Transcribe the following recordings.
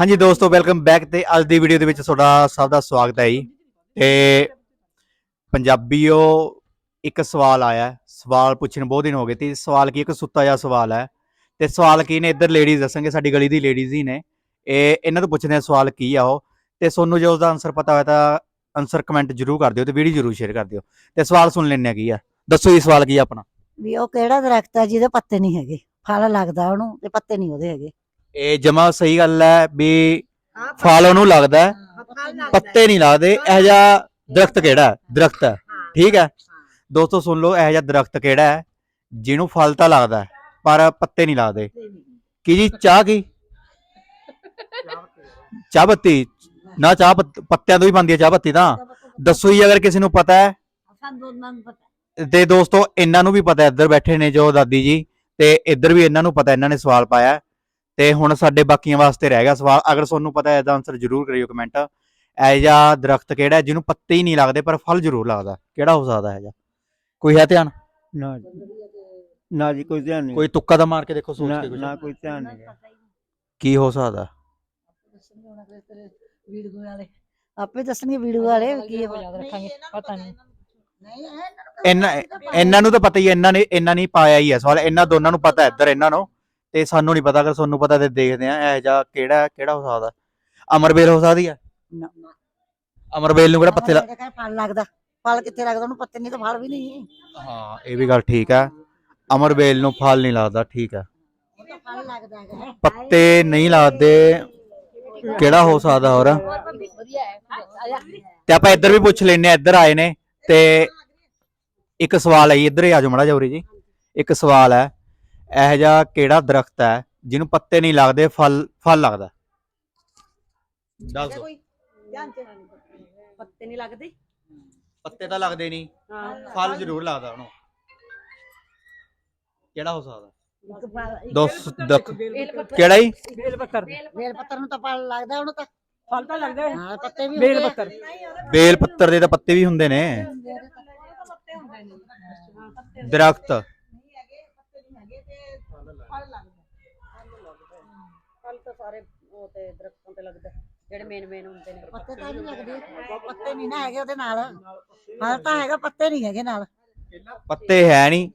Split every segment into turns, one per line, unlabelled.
ਹਾਂਜੀ ਦੋਸਤੋ welcome back ਤੇ ਅੱਜ ਦੀ ਵੀਡੀਓ ਦੇ ਵਿੱਚ ਤੁਹਾਡਾ ਸਭ ਦਾ ਸਵਾਗਤ ਹੈ ਜੀ। ਤੇ ਪੰਜਾਬੀਓ, ਇੱਕ ਸਵਾਲ ਆਇਆ ਸਵਾਲ ਪੁੱਛਣ ਬਹੁਤ ਦਿਨ ਹੋ ਗਏ ਤੇ ਸਵਾਲ ਕੀ, ਇੱਕ ਸੁੱਤਾ ਜਿਹਾ ਸਵਾਲ ਹੈ। ਤੇ ਸਵਾਲ ਕੀ ਨੇ? ਇੱਧਰ ਲੇਡੀਜ਼ ਦੱਸਣਗੇ, ਸਾਡੀ ਗਲੀ ਦੀ ਲੇਡੀਜ਼ ਹੀ ਨੇ। ਇਹ, ਇਹਨਾਂ ਤੋਂ ਪੁੱਛਦੇ ਆ ਸਵਾਲ ਕੀ ਆ ਉਹ। ਤੇ ਤੁਹਾਨੂੰ ਜੇ ਉਸਦਾ ਆਨਸਰ ਪਤਾ ਹੋਇਆ ਤਾਂ ਆਨਸਰ ਕਮੈਂਟ ਜ਼ਰੂਰ ਕਰ ਦਿਓ ਤੇ ਵੀਡੀਓ ਜ਼ਰੂਰ ਸ਼ੇਅਰ ਕਰ ਦਿਓ। ਤੇ ਸਵਾਲ ਸੁਣ ਲੈਣੇ ਆ ਕੀ ਆ। ਦੱਸੋ ਜੀ ਸਵਾਲ ਕੀ ਆ ਆਪਣਾ?
ਵੀ ਉਹ ਕਿਹੜਾ ਦਰਖਤ ਆ ਜਿਹਦੇ ਪੱਤੇ ਨਹੀਂ ਹੈਗੇ? ਫਲ ਲੱਗਦਾ ਉਹਨੂੰ ਤੇ ਪੱਤੇ ਨਹੀਂ ਉਹਦੇ ਹੈਗੇ।
ਇਹ ਜਮਾ ਸਹੀ ਗੱਲ ਹੈ ਵੀ ਫਲ ਉਹਨੂੰ ਲੱਗਦਾ ਹੈ, ਪੱਤੇ ਨਹੀਂ ਲੱਗਦੇ। ਇਹ ਜਿਹਾ ਦਰਖਤ ਕਿਹੜਾ ਹੈ? ਦਰਖਤ ਹੈ। ਠੀਕ ਹੈ? ਦੋਸਤੋ ਸੁਣ ਲਓ ਇਹ ਜਿਹਾ ਦਰਖਤ ਕਿਹੜਾ ਹੈ? ਜਿਹਨੂੰ ਫਲ ਤਾਂ ਲੱਗਦਾ ਹੈ, ਪਰ ਪੱਤੇ ਨਹੀਂ ਲੱਗਦੇ। ਕੀ ਜੀ ਚਾਹ ਕੀ? ਚਾਹ ਪੱਤੀ ਨਾ ਚਾਹ ਪੱਤ- ਪੱਤਿਆਂ ਤੋਂ ਹੀ ਬਣਦੀ ਹੈ ਚਾਹ ਪੱਤੀ ਤਾਂ। ਦੱਸੋ ਜੀ ਅਗਰ ਕਿਸੇ ਨੂੰ ਪਤਾ ਹੈ। ਤੇ ਦੋਸਤੋ ਇਹਨਾਂ ਨੂੰ ਵੀ ਪਤਾ ਹੈ, ਇੱਧਰ ਬੈਠੇ ਨੇ ਜੋ ਦਾਦੀ ਜੀ ਤੇ ਇੱਧਰ ਵੀ ਇਹਨਾਂ ਨੂੰ ਪਤਾ ਇਹਨਾਂ ਨੇ ਸਵਾਲ ਪਾਇਆ ਹੈ। ਤੇ ਹੁਣ ਸਾਡੇ ਬਾਕੀਆਂ ਵਾਸਤੇ ਰਹਿ ਗਿਆ ਸਵਾਲ। ਅਗਰ ਤੁਹਾਨੂੰ ਪਤਾ ਹੈ ਇਹਦਾ ਆਨਸਰ ਜ਼ਰੂਰ ਕਰਿਓ ਕਮੈਂਟ ਇਹ ਜਿਹਾ ਦਰਖਤ ਕਿਹੜਾ ਹੈ ਜਿਹਨੂੰ ਪੱਤੇ ਹੀ ਨਹੀਂ ਲੱਗਦੇ ਪਰ ਫਲ ਜ਼ਰੂਰ ਲੱਗਦਾ। ਕਿਹੜਾ ਹੋ ਸਕਦਾ ਹੈ ਕੋਈ ਹੈ ਧਿਆਨ?
ਨਾ ਨਾ ਜੀ ਕੋਈ ਧਿਆਨ ਨਹੀਂ।
ਕੋਈ ਤੁੱਕਾ ਦਾ ਮਾਰ ਕੇ ਦੇਖੋ ਸੋਚ
ਨਾ
ਕੇ ਕੁਝ
ਨਾ ਕੋਈ ਧਿਆਨ ਨਹੀਂ ਹੈ।
ਕੀ ਹੋ ਸਕਦਾ?
ਵੀਡੀਓ ਵਾਲੇ ਆਪੇ ਦੱਸਣਗੇ ਵੀਡੀਓ ਵਾਲੇ ਵੀ ਕੀ
ਯਾਦ ਰੱਖਾਂਗੇ। ਪਤਾ ਨਹੀਂ।
ਇਹਨਾਂ ਇਹਨਾਂ ਨੂੰ ਤਾਂ ਪਤਾ ਹੀ ਹੈ, ਇਹਨਾਂ ਨੇ ਇਹਨਾਂ ਨੇ ਪਾਇਆ ਹੀ ਹੈ ਸਵਾਲ। ਇਹਨਾਂ ਦੋਨਾਂ ਨੂੰ ਪਤਾ ਹੈ ਇੱਧਰ ਇਹਨਾਂ ਨੂੰ। ਤੇ ਸਾਨੂੰ ਨਹੀਂ ਪਤਾ ਅਗਰ ਤੁਹਾਨੂੰ ਪਤਾ ਤੇ ਦੇਖਦੇ ਆ ਇਹ ਜਿਹਾ ਕਿਹੜਾ ਕਿਹੜਾ ਹੋ ਸਕਦਾ। ਅਮਰਬੇਲ ਹੋ ਸਕਦੀ ਹੈ?
ਨਾ।
ਅਮਰਬੇਲ ਨੂੰ ਕਿਹੜਾ ਪੱਤੇ
ਫਲ ਲੱਗਦਾ? ਫਲ ਕਿੱਥੇ ਲੱਗਦਾ? ਉਹਨੂੰ ਪੱਤੇ ਨਹੀਂ ਤਾਂ ਫਲ ਵੀ ਨਹੀਂ
ਹਾਂ। ਇਹ ਵੀ ਗੱਲ ਠੀਕ ਹੈ। ਅਮਰਬੇਲ ਨੂੰ ਫਲ ਨਹੀਂ ਲੱਗਦਾ ਠੀਕ
ਫਲ ਲੱਗਦਾ ਹੈਗਾ।
ਪੱਤੇ ਨਹੀਂ ਲੱਗਦੇ। ਕਿਹੜਾ ਹੋ ਸਕਦਾ ਹੋਰ?
ਵਧੀਆ ਹੈ
ਤੇ ਆਪਾਂ ਇੱਧਰ ਵੀ ਪੁੱਛ ਲੈਨੇ ਆ ਇੱਧਰ ਆਏ ਨੇ ਤੇ ਇੱਕ ਸਵਾਲ ਹੈ ਜੀ, ਇੱਧਰ ਹੀ ਆਜੋ ਮੜਾ ਜੌਰੀ ਜੀ। ਇੱਕ ਸਵਾਲ ਹੈ ਇਹ ਜਿਹਾ ਕਿਹੜਾ ਦਰਖਤ ਹੈ ਜਿਹਨੂੰ ਪੱਤੇ ਨਹੀਂ ਲੱਗਦੇ ਫਲ ਫਲ ਲੱਗਦਾ? ਦੱਸ
ਪੱਤੇ ਨਹੀਂ ਲੱਗਦੇ?
ਪੱਤੇ ਤਾਂ ਲੱਗਦੇ ਨਹੀਂ। ਫਲ ਜ਼ਰੂਰ ਲੱਗਦਾ ਉਹਨੂੰ। ਕਿਹੜਾ ਹੋ ਸਕਦਾ?
ਇੱਕ ਫਲ
ਦੋਸ ਦਖ ਕਿਹੜਾ ਹੀ
ਬੇਲ ਪੱਤਰ।
ਵੇਲ ਪੱਤਰ। ਨੂੰ ਤਾਂ ਫਲ ਲੱਗਦਾ ਉਹਨੂੰ ਤਾਂ।
ਫਲ ਤਾਂ ਲੱਗਦਾ। ਹੈ
ਹਾਂ ਪੱਤੇ ਵੀ
ਬੇਲ। ਪੱਤਰ।
ਬੇਲ ਪੱਤਰ ਦੇ ਤਾਂ ਪੱਤੇ ਵੀ ਹੁੰਦੇ ਨੇ। ਦਰਖਤ
ਫਲ ਤਾਂ ਸਾਰੇ ਉਹ ਤੇ ਦਰਖਤਾਂ ਤੇ ਲੱਗਦਾ ਜਿਹੜੇ ਮੇਨ ਮੇਨ ਹੁੰਦੇ ਨੇ।
ਪੱਤੇ ਤਾਂ ਨਹੀਂ ਲੱਗਦੇ ਪੱਤੇ ਨਹੀਂ ਨਾ ਹੈਗੇ ਉਹਦੇ ਨਾਲ। ਫਲ ਤਾਂ ਹੈਗਾ ਪੱਤੇ ਨਹੀਂ ਹੈਗੇ ਨਾਲ।
ਪੱਤੇ ਹੈ ਨਹੀਂ।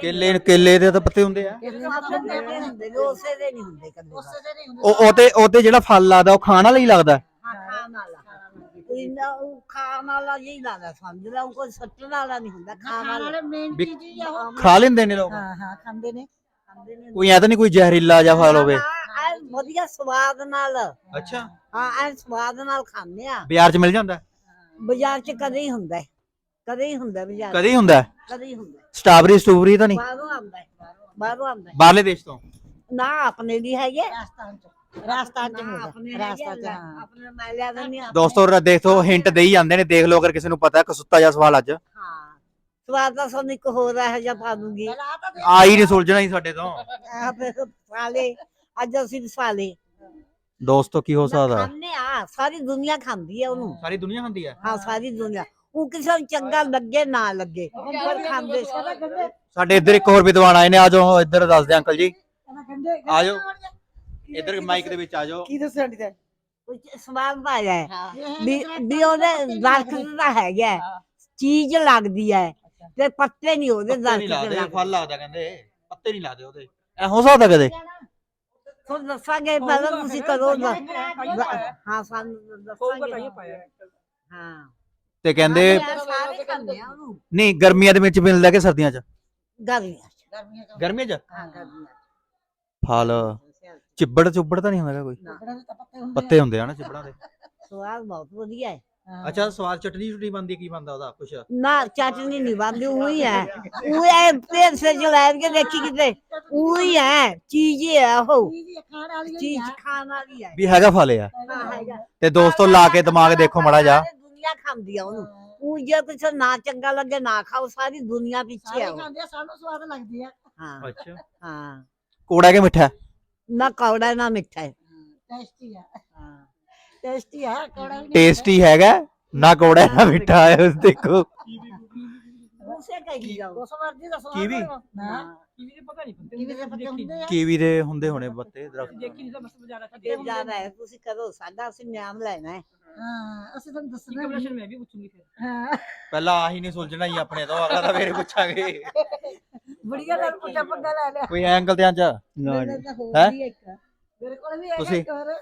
ਕੇਲੇ ਕੇਲੇ ਦੇ ਤਾਂ ਪੱਤੇ ਹੁੰਦੇ ਆ।
ਉਸੇ ਦੇ ਨਹੀਂ ਹੁੰਦੇ ਕਦੇ ਉਸੇ ਦੇ ਨਹੀਂ ਹੁੰਦੇ।
ਉਹ ਉਹ ਤੇ ਉਹ ਤੇ ਜਿਹੜਾ ਫਲ ਲੱਗਦਾ ਉਹ ਖਾਣ ਵਾਲਾ ਹੀ ਲੱਗਦਾ।
ਖਾਣ ਵਾਲਾ। ਇਹਨਾਂ ਉਹ ਖਾਣ ਵਾਲਾ ਹੀ ਲੱਗਦਾ ਸਮਝ ਲੈ ਉਹ ਕੋਈ ਸੱਟਣ ਵਾਲਾ ਨਹੀਂ ਹੁੰਦਾ ਖਾਣ ਵਾਲਾ। ਮੇਨ
ਵੀ-
ਚੀਜ਼ ਹੀ ਆ ਉਹ।
ਖਾ ਲੈਂਦੇ ਨੇ ਲੋਕ।
ਹਾਂ ਹਾਂ ਖਾਂਦੇ ਨੇ। ਖਾਂਦੇ ਨੇ।
ਕੋਈ ਐ ਤਾਂ ਨਹੀਂ ਕੋਈ ਜ਼ਹਿਰੀਲਾ ਜਾਂ ਫਲ ਹੋਵੇ।
ਵਧੀਆ ਸਵਾਦ ਨਾਲ।
ਅੱਛਾ।
ਹਾਂ ਐ ਸਵਾਦ ਨਾਲ ਖਾਂਦੇ ਆ।
ਬਾਜ਼ਾਰ 'ਚ ਮਿਲ ਜਾਂਦਾ?
ਬਾਜ਼ਾਰ 'ਚ ਕਦੇ ਹੀ ਹੁੰਦਾ ਹੈ। ਕਦੇ ਹੀ ਹੁੰਦਾ ਬਾਜ਼ਾਰ 'ਚ,
ਕਦੇ ਹੀ ਹੁੰਦਾ
ਕਦੇ ਹੀ ਹੁੰਦਾ ਹੈ।
ਸਟ੍ਰਾਬੇਰੀ ਸਟੂਬਰੀ ਤਾਂ ਨਹੀਂ?
ਬਾਹਰੋਂ ਆਉਂਦਾ ਹੈ, ਬਾਹਰੋਂ ਆਉਂਦਾ ਹੈ।
ਬਾਹਰਲੇ ਦੇਸ਼ ਤੋਂ?
ਨਾ ਆਪਣੇ ਦੀ ਹੈਗੇ ਰਾਜਸਥਾਨ 'ਚ। ਰਾਜਸਥਾਨ 'ਚ ਮਿਲਦਾ ਰਾਜਸਥਾਨ 'ਚ ਆਪਣੇ ਮੈਂ ਲਿਆ ਦਿੰਦੀ ਹਾਂ
ਦੋਸਤੋ ਰ ਦੇਖੋ ਹਿੰਟ ਦੇਈ ਜਾਂਦੇ ਨੇ। ਦੇਖ ਲਓ ਅਗਰ ਕਿਸੇ ਨੂੰ ਪਤਾ ਹੈ ਕਸੁੱਤਾ ਜਿਹਾ ਸਵਾਲ ਅੱਜ।
ਹਾਂ। ਸਵਾਦ ਦਾ ਸਾਨੂੰ ਇੱਕ ਹੋਰ ਹੈ ਜਾਂ ਪਾ ਦੂੰਗੀ।
ਆ ਹੀ ਨਹੀਂ ਸੁਲਝਣਾ ਹੀ ਸਾਡੇ ਤੋਂ।
ਆਪ ਸਾਲੇ ਅੱਜ ਅਸੀਂ ਵੀ ਸਾਲੇ
ਦੋਸਤੋ ਕੀ ਹੋ ਸਕਦਾ?
ਖਾਂਦੇ ਆ ਸਾਰੀ ਦੁਨੀਆ ਖਾਂਦੀ ਹੈ ਉਹਨੂੰ।
ਸਾਰੀ ਦੁਨੀਆ ਖਾਂਦੀ ਹੈ
ਹਾਂ ਸਾਰੀ ਦੁਨੀਆ। ਉਹ ਕਿਸੇ ਨੂੰ ਚੰਗਾ ਲੱਗੇ ਨਾ ਲੱਗੇ। ਪਰ ਖਾਂਦੇ।
ਸਾਡੇ ਇੱਧਰ ਇੱਕ ਹੋਰ ਵਿਦਵਾਨ ਆਏ ਨੇ ਆ ਜਾਓ ਇੱਧਰ ਦੱਸਦੇ ਅੰਕਲ ਜੀ। ਆ ਜਾਓ। ਇੱਧਰ ਮਾਈਕ ਦੇ ਵਿੱਚ ਆ ਜਾਓ।
ਕੀ ਦੱਸਿਆ ਨਹੀਂ
ਕੁਝ ਸਵਾਲ ਪਾਇਆ ਹੈ। ਵੀ ਵੀ ਉਹਦੇ ਦਰਖਤ ਦਾ ਹੈਗਾ ਹੈ, ਚੀਜ਼ ਲੱਗਦੀ ਹੈ। ਤੇ ਪੱਤੇ ਨਹੀਂ ਉਹਦੇ
ਪੱਤੇ ਨਹੀਂ
ਦਰਖਤ
ਲੱਗਦੇ
ਤੇ ਲੱਗਦੇ
ਫਲ ਲੱਗਦਾ। ਕਹਿੰਦੇ। ਪੱਤੇ ਨਹੀਂ ਲੱਗਦੇ ਉਹਦੇ। ਐ ਹੋ ਸਕਦਾ ਕਦੇ?
ਤੁਹਾਨੂੰ ਦੱਸਾਂਗੇ ਪਹਿਲਾਂ ਤੁਸੀਂ ਕਰੋ ਨਾ। ਹਾਂ ਸਾਨੂੰ ਦੱਸਾਂਗੇ
ਪਾਇਆ
ਹਾਂ
ਤੇ ਕਹਿੰਦੇ
ਯਾਰ ਸਾਰੇ ਖਾਂਦੇ ਆ ਉਹਨੂੰ
ਨਹੀਂ ਗਰਮੀਆਂ ਦੇ ਵਿੱਚ ਮਿਲਦਾ ਕਿ ਸਰਦੀਆਂ 'ਚ
ਗਰਮੀਆਂ ਚ ਗਰਮੀਆਂ ਚ
ਗਰਮੀਆਂ 'ਚ
ਹਾਂ ਗਰਮੀਆਂ
ਫਲ ਚਿੱਬੜ ਚੁੱਬੜ ਤਾਂ ਨਹੀਂ ਹੁੰਦਾ ਕੋਈ। ਪੱਤੇ ਹੁੰਦੇ ਆ ਨਾ ਚਿੱਬੜਾਂ ਦੇ
ਸਵਾਦ ਬਹੁਤ ਵਧੀਆ ਹੈ
ਅੱਛਾ ਸਵਾਦ ਚਟਨੀ ਚੁਟਨੀ ਬਣਦੀ ਕੀ ਬਣਦਾ ਉਹਦਾ ਕੁਛ?
ਨਾ ਚਟਨੀ ਨਹੀਂ ਬੰਦੀ ਉਹੀ ਹੈ। ਉਹ ਹੈ ਪੇਟ ਸੇ ਜੋ ਲੈ ਕੇ ਦੇਖੀ ਕਿਤੇ। ਉਹੀ ਹੈ ਚੀਜ਼ ਹੀ ਹੈ ਉਹ। ਚੀਜ਼ ਖਾਣ ਵਾਲੀ ਹੈ
ਵੀ ਹੈਗਾ ਫਲ ਆ
ਹਾਂ ਹੈਗਾ।
ਤੇ ਦੋਸਤੋ ਲਾ ਕੇ ਦਿਮਾਗ ਦੇਖੋ ਮੜਾ ਜਾ
ਸਾਰੀ ਦੁਨੀਆ ਖਾਂਦੀ ਆ ਉਹਨੂੰ। ਉਹ ਜੇ ਕੁਛ ਨਾ ਚੰਗਾ ਲੱਗੇ ਨਾ ਖਾਓ ਸਾਰੀ ਦੁਨੀਆ ਪਿੱਛੇ ਆ ਉਹ।
ਸਾਨੂੰ ਸਵਾਦ ਲੱਗਦੀ ਹੈ
ਹਾਂ।
ਅੱਛਾ।
ਹਾਂ।
ਕੋੜਾ ਕਿ ਮਿੱਠਾ?
ਨਾ ਕੌੜਾ ਨਾ ਮਿੱਠਾ। ਹੈ
ਟੇਸਟੀ ਹੈ
ਹਾਂ।
ਟੇਸਟੀ ਹੈ ਕੋੜਾ
ਟੇਸਟੀ ਹੈਗਾ। ਨਾ ਕੋੜਾ ਨਾ ਮਿੱਠਾ ਹੈ ਉਸ ਦੇਖੋ।
ਉਸੇ ਕਹੀ ਜਾਓ।
ਉਸ ਮਰਜ਼ੀ ਦਾ
ਕੀਵੀ?
ਦੇ ਪਤਾ ਨਹੀਂ
ਕਿਵੇਂ ਦੇ ਪੱਤੇ ਹੁੰਦੇ ਆ।
ਕੀਵੀ ਦੇ ਹੁੰਦੇ ਹੋਣੇ ਬੱਤੇ ਦਰਖਤ।
ਦੇਖੀ ਨਹੀਂ ਤਾਂ ਬਸ ਬਾਜ਼ਾਰਾਂ ਚ
ਜੇ ਜ਼ਿਆਦਾ ਹੈ ਤੁਸੀਂ ਕਰੋ ਸਾਡਾ ਅਸੀਂ ਨਿਆਮ ਲੈਣਾ ਹੈ।
ਹਾਂ ਅਸੀਂ ਤੁਹਾਨੂੰ
ਕੀ
ਦੱਸਣਾ
ਕਮਲੇਸ਼ਨ ਮੈਂ ਵੀ ਪੁੱਛੂੰਗੀ ਫਿਰ।
ਹਾਂ।
ਪਹਿਲਾਂ ਆਹੀ ਨਹੀਂ ਸੁਲਝਣਾ ਹੀ ਆਪਣੇ ਤੋਂ ਅਗਲਾ ਤਾਂ ਫੇਰ ਪੁੱਛਾਂਗੇ।
ਬੜੀਆ ਨਾਲ ਪੁੱਛਾ ਪੰਗਾ ਲੈ ਲਿਆ।
ਕੋਈ ਐਂਗਲ ਤੇ
ਨਾ
ਮੇਰੇ
ਜੀ
ਤਾਂ ਹੋਰ
ਹੈਂ?
ਵੀ ਇੱਕ।
ਮੇਰੇ ਕੋਲ ਵੀ ਹੈਗਾ
ਤੁਸੀਂ-
ਇੱਕ ਹੋਰ।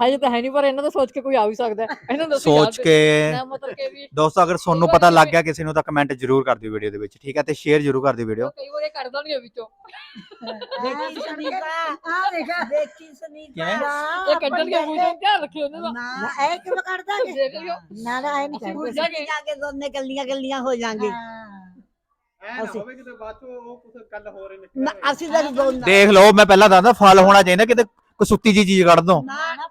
ਹਜੇ ਤਾਂ ਹੈ ਨਹੀਂ ਪਰ ਇਹਨਾਂ ਦਾ ਸੋਚ ਕੇ ਕੋਈ ਆ ਵੀ ਸਕਦਾ ਹੈ। ਇਹਨਾਂ ਨੂੰ
ਸੋਚ ਕੇ
ਨਾ ਮਤਲਬ ਕਿ ਵੀ
ਦੋਸਤੋ ਅਗਰ ਤੁਹਾਨੂੰ ਪਤਾ ਲੱਗ ਗਿਆ ਕਿਸੇ ਨੂੰ ਤਾਂ ਕਮੈਂਟ ਜ਼ਰੂਰ ਕਰ ਦਿਓ ਵੀਡੀਓ ਦੇ ਵਿੱਚ ਠੀਕ ਹੈ? ਤੇ ਸ਼ੇਅਰ ਜ਼ਰੂਰ ਕਰ ਦਿਓ ਵੀਡੀਓ
ਕਈ ਵਾਰ ਇਹ ਕਰ ਦੇਣਗੇ ਵਿੱਚੋਂ।
ਦੇਖੀ ਸੁਨੀਤਾ।
ਆ ਦੇਖਾ।
ਦੇਖੀ ਸੁਨੀਤਾ।
ਕਿਵੇਂ?
ਇਹ ਕੱਢਣਗੇ ਮੂੰਹ ਤੋਂ ਧਿਆਨ ਰੱਖਿਓ ਉਹਨਾਂ ਦਾ।
ਨਾ
ਐ ਕਿਵੇਂ ਕੱਢ ਦਾਂਗੇ
ਦੇਖ ਲਿਓ।
ਨਾ ਨਾ ਐ ਨਹੀਂ
ਅਸੀਂ
ਕਰਦੇ
ਜਾਗੇ।
ਜਾ ਕੇ ਦੋਨੇ ਗੱਲੀਆਂ ਗੱਲੀਆਂ ਹੋ ਜਾਾਂਗੇ। ਅਸੀਂ ਨਾ, ਅਸੀਂ ਤਾਂ ਦੋਨਾਂ
ਦੇਖ ਲਓ ਮੈਂ ਪਹਿਲਾਂ ਦੱਸਦਾ ਫਲ ਹੋਣਾ ਚਾਹੀਦਾ ਕਿਤੇ ਕਸੁੱਤੀ ਜੀ ਚੀਜ਼ ਕੱਢ ਦੋ।
ਨਾ
ਨਾ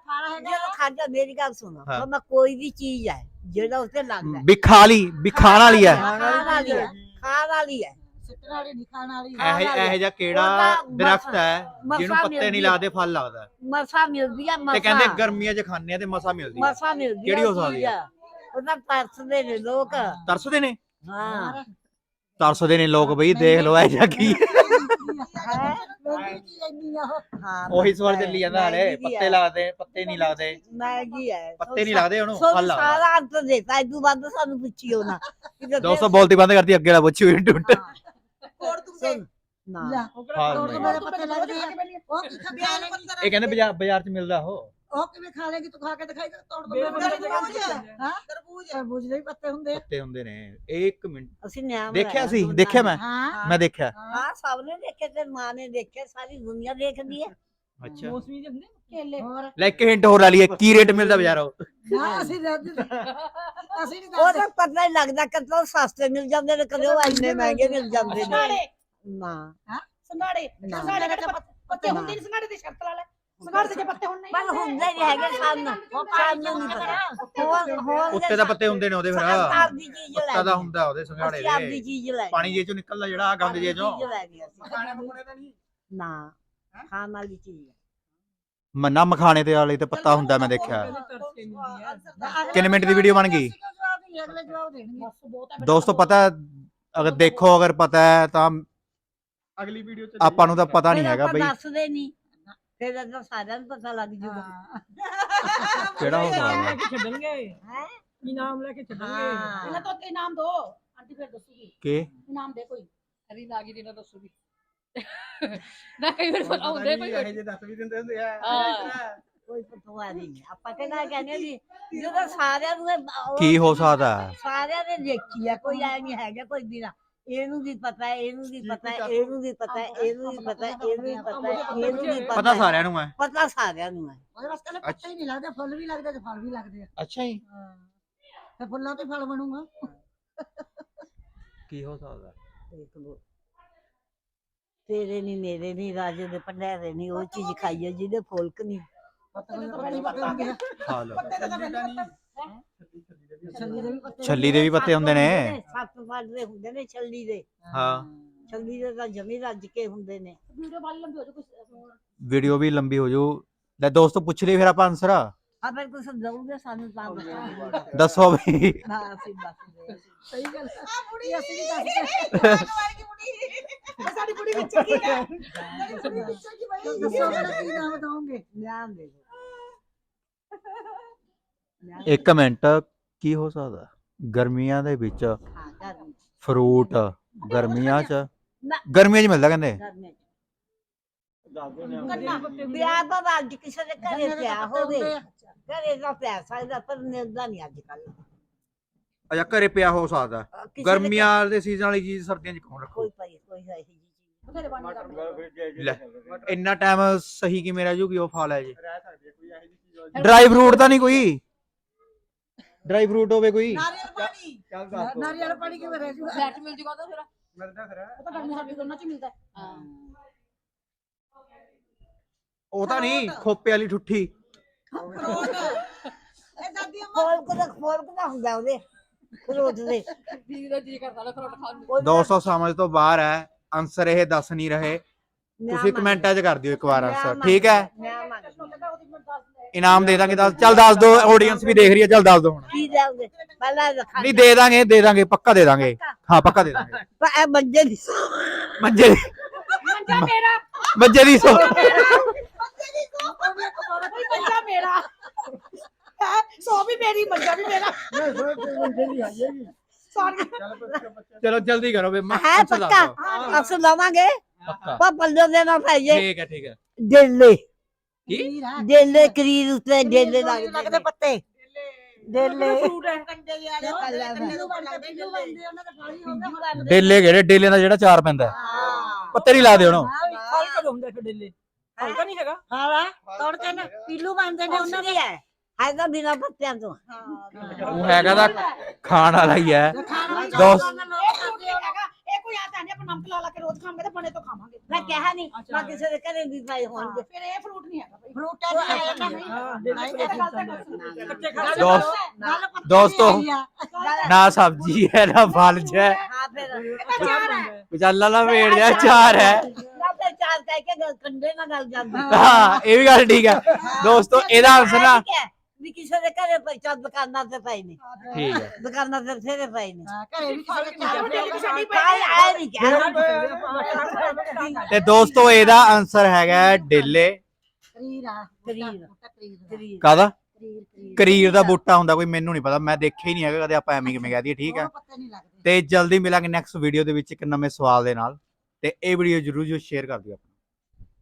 ਖਾਜਾ ਮੇਰੀ ਗੱਲ ਸੁਣੋ
ਹਾਂ।
ਮੈਂ ਕੋਈ ਵੀ ਚੀਜ਼ ਹੈ ਜਿਹੜਾ ਉੱਤੇ ਲੱਗਦਾ ਹੈ।
ਵੀ ਖਾ ਲਈ ਵੀ ਖਾਣ ਵਾਲੀ ਹੈ
ਖਾਣ ਵਾਲੀ ਹੈ। ਖਾਣ ਵਾਲੀ ਹੈ।
ਸਿੱਟਣ ਵਾਲੀ ਨਹੀਂ ਖਾਣ ਵਾਲੀ
ਇਹ ਇਹ ਜਿਹਾ ਕਿਹੜਾ
ਉਹਦਾ
ਦਰਖਤ
ਮਸਾ-
ਹੈ ਜਿਹਨੂੰ
ਮਸਾ
ਪੱਤੇ
ਮਿਲਦੀ
ਨਹੀਂ
ਹੈ।
ਲੱਗਦੇ ਫਲ ਲੱਗਦਾ ਹੈ।
ਮਸਾ ਮਿਲਦੀ ਆ ਮਸਾ
ਤੇ ਕਹਿੰਦੇ ਗਰਮੀਆਂ 'ਚ ਖਾਂਦੇ ਆ ਤੇ ਮਸਾ ਮਿਲਦੀ ਹੈ।
ਮਸਾ ਮਿਲਦੀ
ਕਿਹੜੀ
ਆ
ਹੋ ਸਕਦੀ
ਚੀਜ਼। ਉਹਦਾ ਤਰਸਦੇ ਨੇ ਲੋਕ।
ਤਰਸਦੇ ਨੇ?
ਹਾਂ।
ਤਰਸਦੇ ਨੇ ਲੋਕ ਬਈ ਦੇਖ ਲਓ ਇਹ ਜਿਹਾ ਕੀ ਹੈ।
ਹੈ।
ਮੈਂ ਕੀ ਲੈਣੀ ਆ ਉਹ
ਹਾਂ।
ਉਹੀ ਸਵਾਲ ਚੱਲੀ ਜਾਂਦਾ ਹਾਲੇ
ਮਹਿੰਗੀ
ਪੱਤੇ। ਲੱਗਦੇ ਪੱਤੇ ਨਹੀਂ ਲੱਗਦੇ
ਮਹਿੰਗੀ ਹੈ।
ਪੱਤੇ ਨਹੀਂ ਲੱਗਦੇ ਉਹਨੂੰ
ਸੋ
ਫਲ ਲੱਗਦਾ
ਸਾਰਾ ਅੰਤ ਦੇਤਾ ਇਦੋਂ ਵੱਧ ਸਾਨੂੰ ਪੁੱਛਿਓ ਨਾ। ਕਿ ਜਦੋਂ
ਦੋਸਤੋ ਬੋਲਤੀ ਬੰਦ ਕਰਤੀ ਅੱਗੇ ਵਾਲਾ ਪੁੱਛੀ ਹੋਈ ਟੁੱਟ।
ਕੋੜ ਨਾ।
ਲੈ
ਉਹ
ਹਾਂ,
ਤੋੜ
ਨਹੀਂ।
ਕੇ ਮੇਰੇ ਪੱਤੇ ਲੱਗਦੇ ਆ। ਉਹ ਕੀ ਖਾ ਲੇਗੀ
ਇਹ ਕਹਿੰਦੇ ਬਾਜ਼ਾਰ ਬਾਜ਼ਾਰ 'ਚ ਮਿਲਦਾ ਉਹ।
ਉਹ ਕਿਵੇਂ ਖਾ ਲੇਗੀ? ਤੂੰ ਖਾ ਕੇ ਦਿਖਾਈ ਤੋੜ ਕੇ
ਮੇਰੇ
ਮੇਰੇ
ਕੋਲ
ਤਰਬੂਜ
ਤਰਬੂਜ
ਹਾਂ। ਦੇ ਵੀ ਪੱਤੇ ਹੁੰਦੇ ਆ।
ਪੱਤੇ ਹੁੰਦੇ ਨੇ। ਇੱਕ ਮਿੰਟ।
ਅਸੀਂ ਨਿਆਮ
ਦੇਖਿਆ ਸੀ? ਦੇਖਿਆ
ਨੇ।
ਮੈਂ?
ਹਾਂ।
ਮੈਂ ਦੇਖਿਆ।
ਹਾਂ ਸਭ ਨੇ ਦੇਖੇ ਤੇ ਮਾਂ ਨੇ ਦੇਖਿਆ ਸਾਰੀ ਦੁਨੀਆ ਦੇਖਦੀ ਹੈ।
ਅੱਛਾ।
ਮੌਸਮੀ ਦੇ ਹੁੰਦੇ
ਕੇਲੇ। ਹੋਰ?
ਲੈ ਇੱਕ ਹਿੰਟ ਹੋਰ ਲਾ ਲਈਏ ਕੀ ਰੇਟ ਮਿਲਦਾ ਬਾਜ਼ਾਰੋਂ?
ਨਾ ਅਸੀਂ ਅਸੀਂ ਨਹੀਂ
ਉਹ ਤਾਂ ਪਤਾ ਹੀ ਲੱਗਦਾ ਕਦੋਂ ਸਸਤੇ ਮਿਲ ਜਾਂਦੇ ਨੇ ਕਦੋਂ ਇੰਨੇ ਮਹਿੰਗੇ ਮਿਲ ਜਾਂਦੇ ਨੇ। ਨਾ।
ਸੰਗਾੜੇ
ਨਾ।
ਸੰਗਾੜੇ ਦੇ ਪੱਤੇ
ਨਾ।
ਹੁੰਦੇ ਨਹੀਂ ਸੰਗਾੜੇ ਦੀ ਸ਼ਰਤ ਲਾ ਲੈ। ਸੰਗਾੜੇ ਦੇ ਪੱਤੇ ਹੁੰਦੇ
ਪਰ ਹੁੰਦੇ। ਨਹੀਂ ਹੈਗੇ ਸਾਨੂੰ। ਸਾਨੂੰ ਨਹੀਂ ਪਤਾ ਹੋਰ ਹੋਰ
ਉੱਤੇ ਤਾਂ ਪੱਤੇ ਹੁੰਦੇ ਨੇ ਉਹਦੇ ਫਿਰ
ਆਪਦੀ ਚੀਜ਼ ਲੈ
ਪੱਤਾ ਤਾਂ
ਗਏ।
ਹੁੰਦਾ ਉਹਦੇ ਸੰਘਾੜੇ
ਅਸੀਂ ਆਪਦੀ
ਦੇ।
ਚੀਜ਼ ਲੈ
ਪਾਣੀ ਜੇ ਚੋਂ ਨਿਕਲਦਾ ਜਿਹੜਾ ਆਹ ਗੰਦ ਜੇ ਚੋਂ।
ਚੀਜ਼ ਲੈ ਗਏ ਅਸੀਂ। ਨਾ ਖਾਣ ਵਾਲੀ ਚੀਜ਼ ਹੈ।
ਮੰਨਾ ਮਖਾਣੇ ਤੇ ਵਾਲੀ ਤੇ ਪੱਤਾ ਹੁੰਦਾ ਮੈਂ ਦੇਖਿਆ। ਕਿੰਨੇ ਮਿੰਟ ਦੀ ਵੀਡੀਓ ਬਣ ਗਈ? ਦੋਸਤੋ ਪਤਾ ਅਗਰ ਦੇਖੋ ਅਗਰ ਪਤਾ ਹੈ ਤਾਂ
ਅਗਲੀ ਵੀਡੀਓ ਚ
ਆਪਾਂ ਨੂੰ ਤਾਂ ਪਤਾ ਨਹੀਂ ਹੈਗਾ ਬਈ।
ਦੱਸਦੇ ਨਹੀਂ ਫਿਰ ਤਾਂ ਸਾਰਿਆਂ ਨੂੰ ਪਤਾ ਲੱਗ ਜੂਗਾ।
ਕਿਹੜਾ ਹੋ
ਇਨਾਮ
ਸਕਦਾ
ਲੈ ਕੇ ਛੱਡਣਗੇ।
ਹੈ?
ਇਨਾਮ ਲੈ ਕੇ ਛੱਡਣਗੇ?
ਇਹਨਾਂ ਤੋਂ ਇਨਾਮ ਦੋ। ਆਂਟੀ ਫਿਰ ਦੱਸੂਗੀ।
ਕਿ?
ਇਨਾਮ ਦੇ ਕੋਈ।
ਅਰੀ ਲਾਗੀ ਦੀ ਨਾ ਦੱਸੂਗੀ। ਨਾ ਕਈ ਵਾਰ ਹੁੰਦੇ ਕੋਈ
ਇਹ ਜੇ ਦੱਸ ਵੀ ਦਿੰਦੇ ਹੁੰਦੇ ਆ।
ਹਾਂ।
ਕੋਈ ਪਤਵਾ ਨਹੀਂ ਆਪਾਂ ਕਿਹੜਾ ਕਹਿੰਦੇ ਵੀ ਜਦੋਂ ਸਾਰਿਆਂ ਨੂੰ ਇਹ- ਉਹ-
ਕੀ ਹੋ ਸਕਦਾ? ਹੈ?
ਸਾਰਿਆਂ ਨੇ ਦੇਖੀ ਆ ਕੋਈ ਐ ਨਹੀਂ ਹੈਗਾ ਕੋਈ ਬਿਨਾ ਇਹਨੂੰ ਵੀ ਪਤਾ ਹੈ ਇਹਨੂੰ ਵੀ ਪਤਾ ਹੈ ਇਹਨੂੰ ਵੀ ਪਤਾ ਹੈ ਇਹਨੂੰ ਵੀ ਪਤਾ ਹੈ ਇਹਨੂੰ ਵੀ ਪਤਾ ਹੈ ਇਹਨੂੰ ਵੀ ਪਤਾ
ਪਤਾ
ਹੈ।
ਸਾਰਿਆਂ ਨੂੰ ਹੈ।
ਪਤਾ ਸਾਰਿਆਂ ਨੂੰ ਹੈ।
ਉਹਦੇ ਵਾਸਤੇ ਕਹਿੰਦੇ ਪੱਤੇ ਹੀ ਨਹੀਂ ਲੱਗਦੇ ਫੁੱਲ ਵੀ ਲੱਗਦੇ ਤੇ ਫਲ ਵੀ ਲੱਗਦੇ ਆ।
ਅੱਛਾ ਜੀ।
ਤੇ ਫੁੱਲਾਂ ਤੇ ਫਲ ਬਣੂਗਾ।
ਕੀ ਹੋ ਸਕਦਾ?
ਦੇਖ ਲਓ। ਤੇਰੇ ਨਹੀਂ ਮੇਰੇ ਨਹੀਂ ਰਾਜੇ ਦੇ ਭੰਡਾਰੇ ਨਹੀਂ ਉਹ ਚੀਜ਼ ਖਾਈਏ ਜਿਹਦੇ ਫੁਲਕ ਨਹੀਂ
ਪੱਤੇ ਦੇ ਪੱਤੇ ਹੀ ਪੱਤੇ
ਖਾ ਲਓ।
ਛੱਲੀ ਦੇ ਵੀ ਪੱਤੇ
ਦੇ ਹੁੰਦੇ ਨੇ?
ਸੱਤ ਵੱਜਦੇ ਹੁੰਦੇ ਨੇ ਛੱਲੀ ਦੇ।
ਹਾਂ।
ਛੱਲੀ ਦੇ ਤਾਂ ਜਮੀ ਰੱਜ ਕੇ ਹੁੰਦੇ ਨੇ।
ਵੀਡੀਓ ਵਾਲੀ ਲੰਬੀ ਹੋ ਜਾ ਕੁਝ
ਵੀਡੀਓ ਵੀ ਲੰਬੀ ਹੋ ਜੂ ਲੈ ਦੋਸਤੋ ਪੁੱਛ ਲਈ ਫਿਰ ਆਪਾਂ ਆਨਸਰ
ਆ ਫਿਰ ਕੁਛ ਦਊਗੇ ਸਾਨੂੰ ਤਾਂ ਦੱਸੋ
ਦੱਸੋ ਬਈ
ਨਾ ਅਸੀਂ ਦੱਸਦੇ
ਸਹੀ ਗੱਲ ਆ ਬੁੜੀ ਅਸੀਂ ਨਹੀਂ ਦੱਸਦੇ ਸਾਡੀ ਬੁੜੀ ਵਿੱਚ ਕੀ ਹੈ? ਸਾਡੀ ਬੁੜੀ ਵਿੱਚ ਕੀ ਬਈ ਦੱਸੋ ਮੇਰਾ ਕੀ ਨਾਮ ਦਵਾਂਗੇ
ਧਿਆਨ ਦੇ।
ਇੱਕ ਮਿੰਟ। ਕੀ ਹੋ ਸਕਦਾ? ਗਰਮੀਆਂ ਦੇ ਵਿੱਚ
ਹਾਂ
ਫਰੂਟ ਗਰਮੀਆਂ 'ਚ
ਨਾ।
ਗਰਮੀਆਂ 'ਚ ਮਿਲਦਾ ਕਹਿੰਦੇ?
ਕਰਨੇ।
ਪੱਤੇ
ਵਿਆਹ ਤਾਂ ਅੱਜ ਕਿਸੇ ਦੇ ਘਰੇ ਪਿਆ
ਪੱਤੇ
ਹੋਵੇ।
ਹੁੰਦੇ ਆ।
ਘਰੇ ਤਾਂ ਪਿਆ ਸਕਦਾ ਪਰ ਮਿਲਦਾ ਨਹੀਂ ਅੱਜ ਕੱਲ
ਅਜਾ ਘਰੇ ਪਿਆ ਹੋ ਸਕਦਾ। ਗਰਮੀਆਂ ਦੇ ਸੀਜ਼ਨ ਵਾਲੀ ਚੀਜ਼ ਸਰਦੀਆਂ 'ਚ ਕੌਣ ਰੱਖੋ?
ਕੋਈ ਪਈ ਕੋਈ
ਬਥੇਰੇ ਬਣ ਜਾਂਦੇ
ਲੈ ਇੰਨਾ ਟਾਈਮ ਸਹੀ ਕਿਵੇਂ ਰਹਿ ਜੂਗੀ ਉਹ ਫਲ ਹੈ ਜੀ।
ਹੈ
ਡਰਾਈ ਫਰੂਟ ਤਾਂ ਨਹੀਂ ਕੋਈ? ਡਰਾਈ ਫਰੂਟ ਹੋਵੇ ਕੋਈ।
ਨਾਰੀਅਲ ਪਾਣੀ।
ਚੱਲ ਦੱਸ ਦੋ।
ਨਾਰੀਅਲ ਪਾਣੀ ਕਿਵੇਂ ਰਹਿ ਜੂਗਾ?
ਲੈਟ ਮਿਲ ਜੂਗਾ ਤਾਂ ਫਿਰ।
ਮਿਲਦਾ ਫਿਰ।
ਉਹ ਤਾਂ ਗਰਮੀ ਸਰਦੀ ਦੋਨਾਂ ਚ ਮਿਲਦਾ। ਹੈ।
ਉਹ ਤਾਂ ਨਹੀਂ ਖੋਪੇ ਵਾਲੀ ਠੁੱਠੀ।
ਇਹ ਦਾਦੀ
ਫੋਲਕ ਦਾ ਫੋਲਕ ਦਾ ਹੁੰਦਾ ਉਹਦੇ। ਖਰੋਟ ਦੇ।
ਦੀਦੀ ਦਾ ਜੀ ਕਰਦਾ ਲੈ ਫਰੋਟ ਖਾਣ ਨੂੰ।
ਦੋਸਤੋ ਸਮਝ ਤੋਂ ਬਾਹਰ ਹੈ। ਆਨਸਰ ਇਹ ਦੱਸ ਨਹੀਂ ਰਹੇ। ਤੁਸੀਂ ਕਮੈਂਟਾਂ 'ਚ ਕਰ ਦਿਓ ਇੱਕ ਵਾਰ ਆਨਸਰ ਠੀਕ ਹੈ?
ਮੈਂ ਮੰਗਦੀ
ਇਨਾਮ ਦੇ ਦਾਂਗੇ ਦੱਸ ਚੱਲ ਦੱਸ ਦਿਓ ਆਡੀਅנס ਵੀ ਦੇਖ ਰਹੀ ਹੈ ਚੱਲ ਦੱਸ ਦਿਓ ਹੁਣ।
ਕੀ ਜਾਓਗੇ ਪਹਿਲਾਂ ਦਿਖਾ
ਨਹੀਂ ਦੇ ਦਾਂਗੇ ਦੇ ਦਾਂਗੇ ਪੱਕਾ ਦੇ ਦਾਂਗੇ।
ਪੱਕਾ?
ਹਾਂ ਪੱਕਾ ਦੇ ਦਾਂਗੇ।
ਪਰ ਇਹ ਮੰਜੇ ਦੀ
ਮੰਜੇ ਦੀ
ਮੰਜਾ ਮੇਰਾ।
ਮੰਜੇ ਦੀ ਸੋ
ਕੋਈ ਮੰਜਾ ਮੇਰਾ। ਹੈ ਸੋ ਵੀ ਮੇਰੀ ਮੰਜਾ ਵੀ ਮੇਰਾ। ਸਾਰੀ
ਚਲੋ ਜਲਦੀ ਕਰੋ ਵੇ
ਹੈ ਪੱਕਾ? ਅਸ ਲਾਵਾਂਗੇ।
ਪੱਕਾ।
ਪਰ ਪੱਲੇ ਦੇ ਨਾ ਪਾਈਏ
ਠੀਕ ਹੈ ਠੀਕ ਹੈ।
ਡੇਲੇ
ਕੀ?
ਡੇਲੇ ਕਰੀਰ ਉੱਤੇ ਡੇਲੇ ਲੱਗਦੇ
ਲੱਗਦੇ ਪੱਤੇ। ਡੇਲੇ
ਫਰੂਟ ਹੈ
ਪਿੱਲੂ ਬਣਦੇ ਪਿੱਲੂ ਬਣਦੇ ਉਹਨਾਂ ਦਾ ਪਾਣੀ ਹੋ ਗਿਆ
ਡੇਲੇ ਕਿਹੜੇ? ਡੇਲੇ ਦਾ ਜਿਹੜਾ ਚਾਰ ਪੈਂਦਾ। ਪੱਤੇ ਨਹੀਂ ਲਾ ਦੇ ਉਹਨੂੰ
ਫਲ ਕਦੋਂ ਹੁੰਦਾ ਫਿਰ ਡੇਲੇ? ਹਲਕਾ ਨਹੀਂ ਹੈਗਾ।
ਹਾਂ ਕੌਣ ਕਹਿੰਦਾ? ਪਿੱਲੂ ਬਣਦੇ ਨੇ ਉਹਨਾਂ ਦੇ
ਹੈ ਹੈ ਤਾਂ ਬਿਨਾ ਪੱਤਿਆਂ ਤੋਂ।
ਉਹ ਹੈਗਾ ਤਾਂ ਖਾਣ ਵਾਲਾ ਹੀ ਹੈ। ਦੋਸਤ
ਆ ਤਾਂ ਨਹੀਂ ਆਪਾਂ ਨਮਕ ਲਾ ਲਾ ਕੇ ਰੋਜ਼ ਖਾਵਾਂਗੇ ਤੇ ਬਣੇ ਤੋਂ ਖਾਵਾਂਗੇ।
ਮੈਂ ਕਿਹਾ ਨਹੀਂ ਮੈਂ ਕਿਸੇ ਦੇ ਘਰੇ ਵੀ ਪਾਏ ਹੋਣਗੇ।
ਫਿਰ ਇਹ ਫਰੂਟ ਨਹੀਂ ਹੈਗਾ ਭਾਈ
ਫਰੂਟਾਂ ਦੀ ਆਇਆ ਨਾ ਨਹੀਂ।
ਹਾਂ ਡੇਲੇ
ਇਹ ਗੱਲ ਤਾਂ ਕਰ
ਕੱਚੇ ਖਾ
ਦੋਸਤ
ਗੱਲ ਪੱਤੇ
ਦੋਸਤੋ
ਦੀ ਆਈ ਆ।
ਨਾ ਸਬਜ਼ੀ ਹੈ ਨਾ ਫਲ ਹੈ।
ਹਾਂ। ਫਿਰ।
ਵਿਚਾਲਾ ਲਾ ਵੇੜ ਜਾ ਚਾਰ ਹੈ।
ਨਾ ਫਿਰ ਚਾਰ ਕਹਿ ਕੇ ਗੱਲ- ਕੰਡੇ ਨਾਲ ਗੱਲ ਜਾਂਦੀ
ਹਾਂ ਇਹ ਵੀ ਗੱਲ ਠੀਕ ਹੈ। ਦੋਸਤੋ ਇਹਦਾ ਆਨਸਰ ਨਾ
ਠੀਕ ਹੈ, ਵੀ ਕਿਸੇ ਦੇ ਘਰੇ ਪਈ ਦੁਕਾਨਾਂ ਤੇ ਪਈ ਨੇ
ਠੀਕ ਹੈ
ਦੁਕਾਨਾਂ ਤੇ ਬਥੇਰੇ ਪਈ ਨੇ
ਹਾਂ, ਘਰੇ ਵੀ
ਆਏ ਨਹੀਂ
ਤੇ ਦੋਸਤੋ ਇਹਦਾ ਆਨਸਰ ਹੈਗਾ ਡੇਲੇ
ਕਰੀਰ ਆ
ਕਾਦਾ
ਕਰੀਰ ਕਰੀਰ
ਕਰੀਰ ਦਾ ਬੂਟਾ ਹੁੰਦਾ ਕੋਈ ਮੈਨੂੰ ਨਹੀਂ ਪਤਾ ਮੈਂ ਦੇਖਿਆ ਹੀ ਨਹੀਂ ਹੈਗਾ ਕਦੇ ਆਪਾਂ ਐਵੇਂ ਕਿਵੇਂ ਕਹਿ ਦਈਏ ਠੀਕ ਹੈ ਤੇ ਜਲਦੀ ਮਿਲਾਂਗੇ ਨੈਕਸਟ ਵੀਡੀਓ ਦੇ ਵਿੱਚ ਇੱਕ ਨਵੇਂ ਸਵਾਲ ਦੇ ਨਾਲ ਤੇ ਇਹ ਵੀਡੀਓ ਜਰੂਰ ਜਰੂਰ ਸ਼ੇਅਰ ਕਰ ਦਿਓ